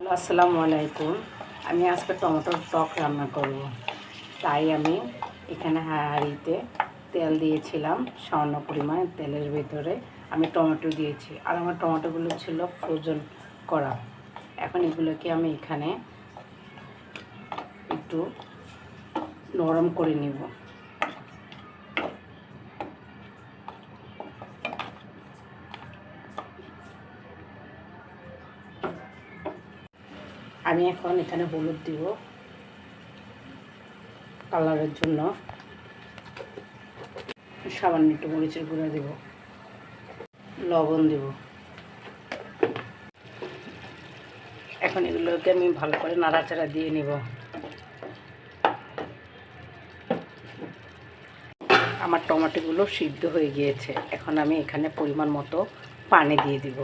আসসালামু আলাইকুম। আমি আজকে টমেটোর টক রান্না করব। তাই আমি এখানে হাঁড়িতে তেল দিয়েছিলাম, সামান্য পরিমাণ তেলের ভিতরে আমি টমেটো দিয়েছি। আর আমার টমেটোগুলো ছিল ফ্রোজেন করা। এখন এগুলোকে আমি এখানে একটু নরম করে নিব। আমি এখন এখানে হলুদ দিব কালারের জন্য। সামান্য একটু মরিচের গুঁড়া দেব, লবণ দেব। এখন এগুলোকে আমি ভালো করে নাড়াচাড়া দিয়ে নিব। আমার টমেটোগুলো সিদ্ধ হয়ে গিয়েছে। এখন আমি এখানে পরিমাণ মতো পানি দিয়ে দিব।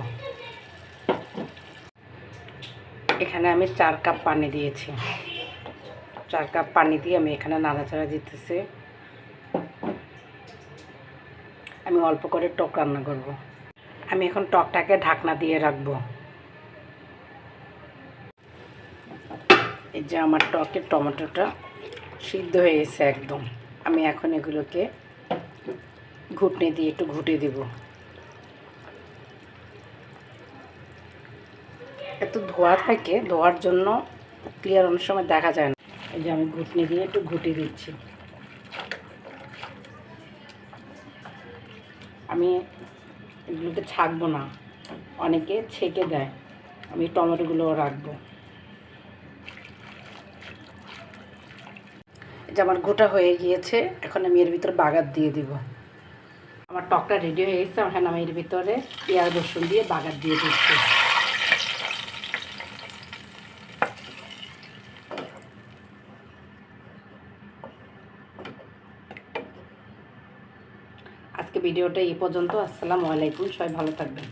এখানে আমি চার কাপ পানি দিয়েছি। চার কাপ পানি দিয়ে আমি এখানে নাড়াচাড়া দিতেছি। আমি অল্প করে টক রান্না করব। আমি এখন টকটাকে ঢাকনা দিয়ে রাখব। এই যে আমার টকের টমেটোটা সিদ্ধ হয়ে গেছে একদম। আমি এখন এগুলোকে ঘুটনি দিয়ে একটু ঘুটে দেবো। এত ধোয়া থাকে, ধোয়ার জন্য ক্লিয়ার অনেক সময় দেখা যায় না। এই যে আমি ঘুটনি দিয়ে একটু ঘুটে দিচ্ছি। আমি এগুলোকে ছাকবো না। অনেকে ছেঁকে দেয়। আমি টমেটোগুলো রাখব। এই যে আমার গোটা হয়ে গিয়েছে, এখন আমি এর ভিতরে বাগার দিয়ে দিব। আমার টকটা রেডি হয়ে গেছে এখন আমি এর ভিতরে পেঁয়াজ রসুন দিয়ে বাগার দিয়ে দিচ্ছি। আজকে ভিডিওটা এই পর্যন্ত। আসসালামু আলাইকুম সবাই ভালো থাকবেন।